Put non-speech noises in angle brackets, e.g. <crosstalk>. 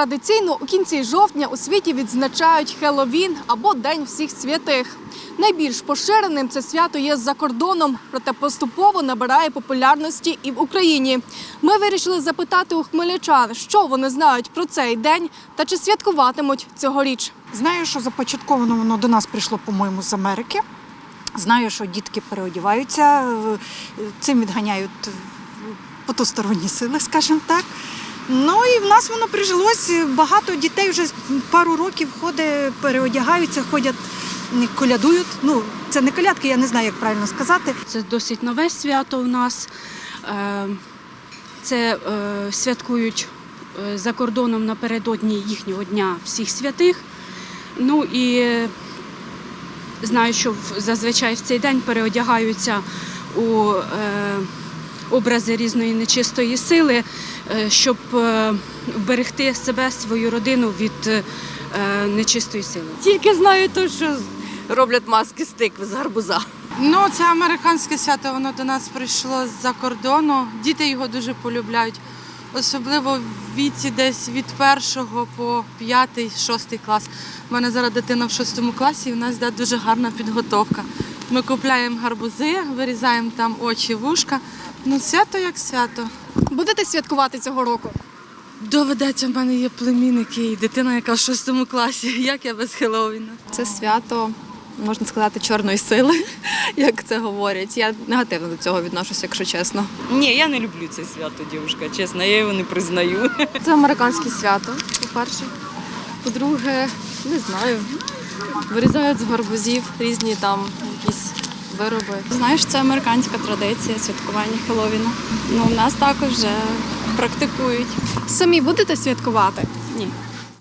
Традиційно у кінці жовтня у світі відзначають Хеллоуін або День всіх святих. Найбільш поширеним це свято є за кордоном, проте поступово набирає популярності і в Україні. Ми вирішили запитати у хмельничан, що вони знають про цей день та чи святкуватимуть цьогоріч. Знаю, що започатковано воно до нас прийшло, по-моєму, з Америки. Знаю, що дітки переодіваються, цим відганяють потусторонні сили, скажімо так. Ну і в нас воно прижилось. Багато дітей вже пару років ходить, переодягаються, ходять, колядують. Ну, це не колядки, я не знаю, як правильно сказати. Це досить нове свято у нас. Е, Це е, святкують е, за кордоном напередодні їхнього дня всіх святих. Ну і знаю, що зазвичай в цей день переодягаються у образи різної нечистої сили, е, щоб е, вберегти себе, свою родину від е, нечистої сили. Тільки знаю те, що роблять маски з тикви, з гарбуза. Ну, це американське свято, воно до нас прийшло з-за кордону. Діти його дуже полюбляють. Особливо в віці десь від першого по п'ятий, шостий клас. У мене зараз дитина в шостому класі, і в нас йде дуже гарна підготовка. Ми купляємо гарбузи, вирізаємо там очі, вушка. Ну, свято як свято. Будете святкувати цього року? Доведеться, в мене є племінники і дитина, яка в шостому класі. <laughs> Як я без Хеллоуіна? Це свято, можна сказати, чорної сили, <laughs> як це говорять. Я негативно до цього відношуся, якщо чесно. Ні, я не люблю це свято, дівчинка, чесно, я його не признаю. <laughs> Це американське свято, по-перше. По-друге, не знаю. Вирізають з гарбузів різні там вироби. Знаєш, це американська традиція святкування Хеловіна. Ну, у нас також вже практикують. Самі будете святкувати? Ні.